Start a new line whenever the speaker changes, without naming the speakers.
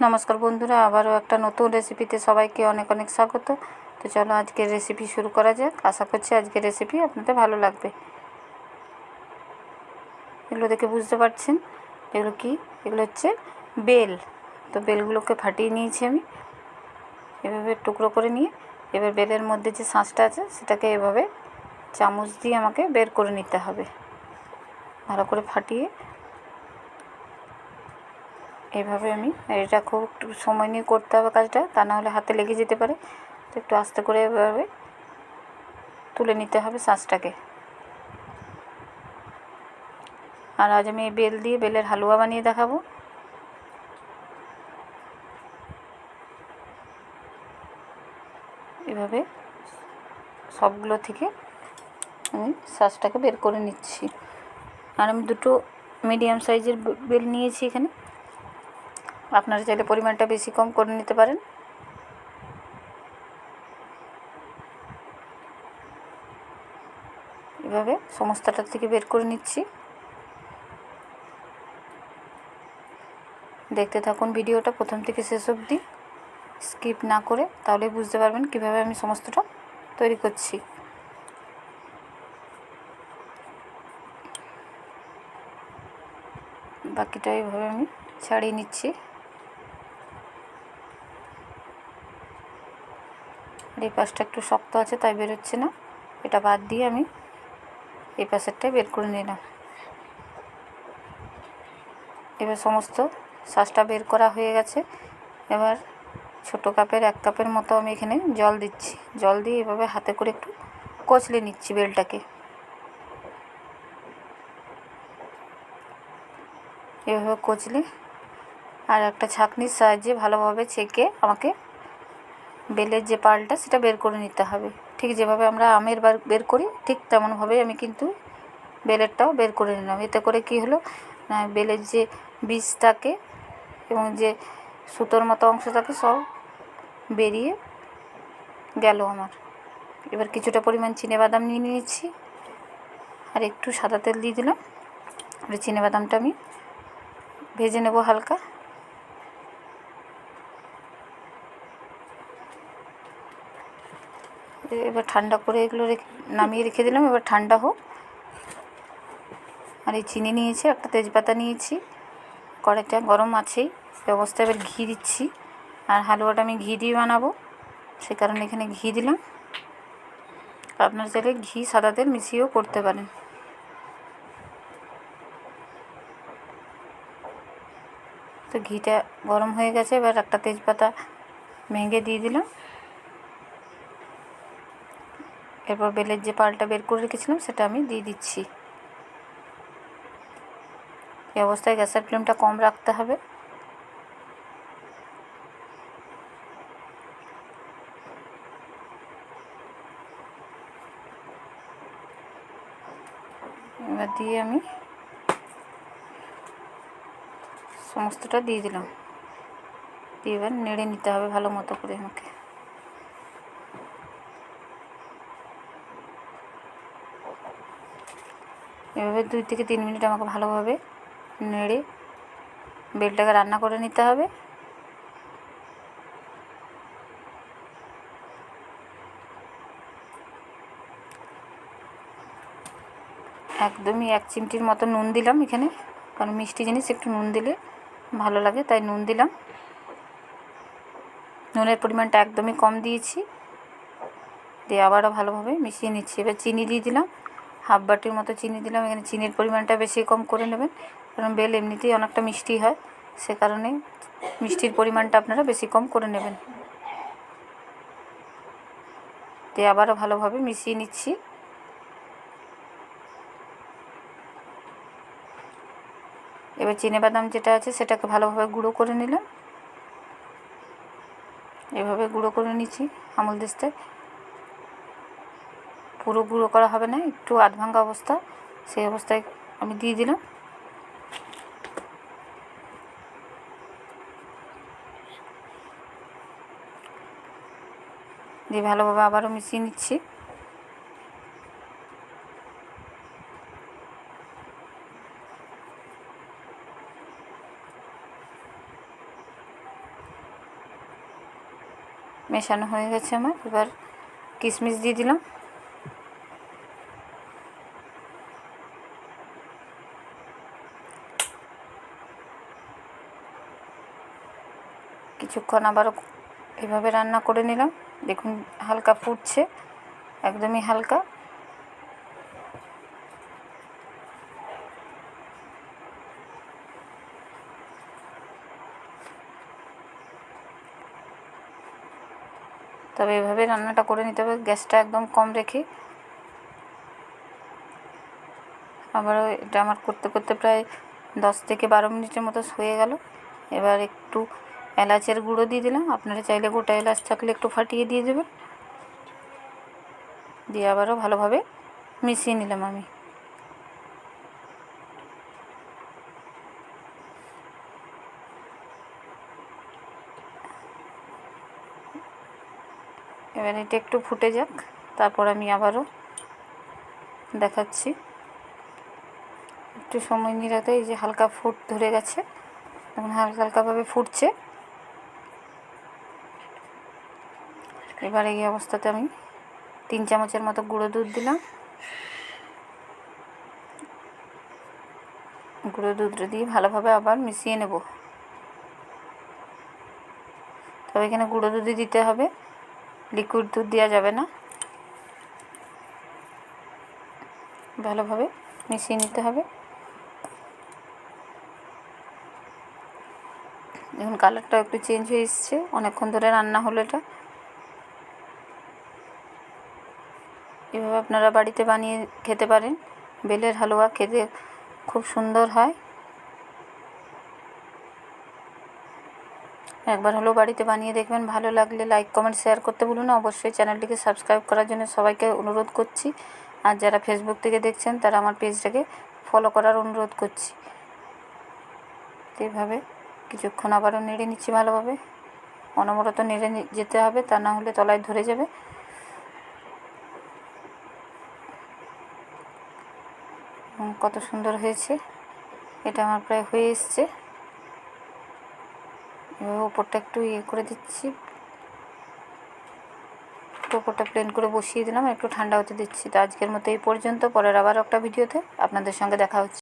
নমস্কার বন্ধুরা, আবারও একটা নতুন রেসিপিতে সবাইকে অনেক অনেক স্বাগত। তো চলো আজকের রেসিপি শুরু করা যাক। আশা করছি আজকের রেসিপি আপনাদের ভালো লাগবে। এগুলো দেখে বুঝতে পারছেন, এগুলো কি? এগুলো হচ্ছে বেল। তো বেলগুলোকে ফাটিয়ে নিয়েছি আমি। এভাবে টুকরো করে নিয়ে, এবার বেলের মধ্যে যে শাঁসটা আছে, সেটাকে এভাবে চামচ দিয়ে আমাকে বের করে নিতে হবে। ভালো করে ফাটিয়ে এইভাবে আমি, এটা খুব একটু সময় নিয়ে করতে হবে কাজটা, তা না হলে হাতে লেগে যেতে পারে। তো একটু আস্তে করে এভাবে তুলে নিতে হবে শাঁসটাকে আর আজ আমি বেল দিয়ে বেলের হালুয়া বানিয়ে দেখাবো। এভাবে সবগুলো থেকে আমি শাঁসটাকে বের করে নিচ্ছি। আর আমি দুটো মিডিয়াম সাইজের বেল নিয়েছি এখানে। আপনারা চাইলে পরিমাণটা বেশি কম করে নিতে পারেন। এভাবে সমস্তটা থেকে বের করে নিচ্ছি। দেখতে থাকুন ভিডিওটা প্রথম থেকে শেষ অবধি। স্কিপ না করে তাহলে বুঝতে পারবেন কীভাবে আমি সমস্তটা তৈরি করছি। বাকিটা এইভাবে আমি ছাড়িয়ে নিচ্ছি আর এই পাশটা একটু শক্ত আছে, তাই বেরোচ্ছে না। এটা বাদ দিয়ে আমি এই পাশেরটাই বের করে নিলাম। এবার সমস্ত শ্বাসটা বের করা হয়ে গেছে। এবার ছোটো কাপের, এক কাপের মতো আমি এখানে জল দিচ্ছি। জল দিয়ে এভাবে হাতে করে একটু কচলে নিচ্ছি বেলটাকে। এভাবে কচলে আর একটা ছাঁকনির সাহায্যে ভালোভাবে ছেঁকে আমাকে বেলের যে পালটা, সেটা বের করে নিতে হবে। ঠিক যেভাবে আমরা আমের বার বের করি, ঠিক তেমনভাবেই আমি কিন্তু বেলেরটাও বের করে নিলাম। এতে করে কি হলো? বেলের যে বীজ থাকে এবং যে সুতোর মতো অংশ থাকে, সব বেরিয়ে গেল আমার। এবার কিছুটা পরিমাণ চিনে বাদাম নিয়ে নিয়েছি। আর একটু সাদা তেল দিয়ে দিলাম। আর চিনে বাদামটা আমি ভেজে নেব হালকা। এবার ঠান্ডা করে এগুলো নামিয়ে রেখে দিলাম, এবার ঠান্ডা হোক। আর এই চিনি নিয়েছি, একটা তেজপাতা নিয়েছি, কড়াইটা গরম আছেই অবস্থায় এবার ঘি দিচ্ছি। আর হালুয়াটা আমি ঘি দিয়ে বানাবো, সে কারণে এখানে ঘি দিলাম। আপনার চাইলে ঘি, সাদা তেল মিশিয়েও করতে পারেন। তো ঘিটা গরম হয়ে গেছে, এবার একটা তেজপাতা ভেঙে দিয়ে দিলাম। এরপর বেলের যে পালটা বের করে রেখেছিলাম, সেটা আমি দিয়ে দিচ্ছি। এই অবস্থায় গ্যাসের ফ্লেমটা কম রাখতে হবে। এবার দিয়ে আমি সমস্তটা দিয়ে দিলাম। দিয়ে এবার নেড়ে নিতে হবে ভালো মতো করে আমাকে। এভাবে দুই থেকে তিন মিনিট আমাকে ভালোভাবে নেড়ে বেলটাকে রান্না করে নিতে হবে। একদমই এক চিমটির মতো নুন দিলাম এখানে, কারণ মিষ্টি জিনিস একটু নুন দিলে ভালো লাগে, তাই নুন দিলাম। নুনের পরিমাণটা একদমই কম দিয়েছি, দিয়ে আবারও ভালোভাবে মিশিয়ে নিচ্ছি। এবার চিনি দিয়ে দিলাম। হাফ বাটির মতো চিনি দিলাম। এখানে চিনির পরিমাণটা বেশি কম করে নেবেন। কারণ বেল এমনিতেই অনেকটা মিষ্টি হয়। সে কারণে মিষ্টির পরিমাণটা আপনারা বেশি কম করে নেবেন। দিয়ে আবারও ভালোভাবে মিশিয়ে নিচ্ছি। এবার বাদাম যেটা আছে সেটাকে ভালোভাবে গুঁড়ো করে নিলাম। এভাবে গুঁড়ো করে নিচ্ছি আমুল দিস্তায়। পুরো গুঁড়ো করা হবে না, একটু আধ ভাঙ্গা অবস্থা, সেই অবস্থায় আমি দিয়ে দিলাম। দিয়ে ভালোভাবে আবারও মিশিয়ে নিচ্ছি। মেশানো হয়ে গেছে আমার, এবার কিশমিশ দিয়ে দিলাম। কিছুক্ষণ আবারও এভাবে রান্না করে নিলাম। দেখুন, হালকা ফুটছে, একদমই হালকা। তবে এভাবে রান্নাটা করে নিতে হবে, গ্যাসটা একদম কম রেখে। আবারও এটা আমার করতে করতে প্রায় দশ থেকে বারো মিনিটের মতো হয়ে গেল। এবার একটু এলাচের গুঁড়ো দিয়ে দিলাম। আপনারা চাইলে গোটা এলাচ থাকলে একটু ফাটিয়ে দিয়ে দেবেন। দিয়ে আবারও ভালোভাবে মিশিয়ে নিলাম আমি। এবার এটা একটু ফুটে যাক, তারপর আমি আবারও দেখাচ্ছি। একটু সময় নিরাতে এই যে হালকা ফুট ধরে গেছে, এখন হালকা হালকাভাবে ফুটছে। এবার এই অবস্থাতে আমি তিন চামচের মতো গুঁড়ো দুধ দিলাম। গুঁড়ো দুধটা দিয়ে ভালোভাবে আবার মিশিয়ে নেব। তবে এখানে গুঁড়ো দুধই দিতে হবে। লিকুইড দুধ দেওয়া যাবে না। ভালোভাবে মিশিয়ে নিতে হবে। দেখুন কালারটাও একটু চেঞ্জ হয়ে এসছে। অনেকক্ষণ ধরে রান্না হলো এটা। এভাবে আপনারা বাড়িতে বানিয়ে খেতে পারেন। বেলের হালুয়া খেতে খুব সুন্দর হয়। একবার হলেও বাড়িতে বানিয়ে দেখবেন। ভালো লাগলে লাইক, কমেন্ট, শেয়ার করতে ভুলুন না। অবশ্যই চ্যানেলটিকে সাবস্ক্রাইব করার জন্য সবাইকে অনুরোধ করছি। আর যারা ফেসবুক থেকে দেখছেন, তারা আমার পেজটাকে ফলো করার অনুরোধ করছি। তো এইভাবে কিছুক্ষণ আবারও নেড়ে নিচ্ছি ভালোভাবে। অনবরত নেড়ে যেতে হবে, তা না হলে তলায় ধরে যাবে। কত সুন্দর হয়েছে। এটা আমার প্রায় হয়ে এসছে। এভাবে ওপরটা একটু ইয়ে করে দিচ্ছি। ওপরটা প্লেন করে বসিয়ে দিলাম, একটু ঠান্ডা হতে দিচ্ছি। তো আজকের মতো এই পর্যন্ত, পরের আবার একটা ভিডিওতে আপনাদের সঙ্গে দেখা হচ্ছে।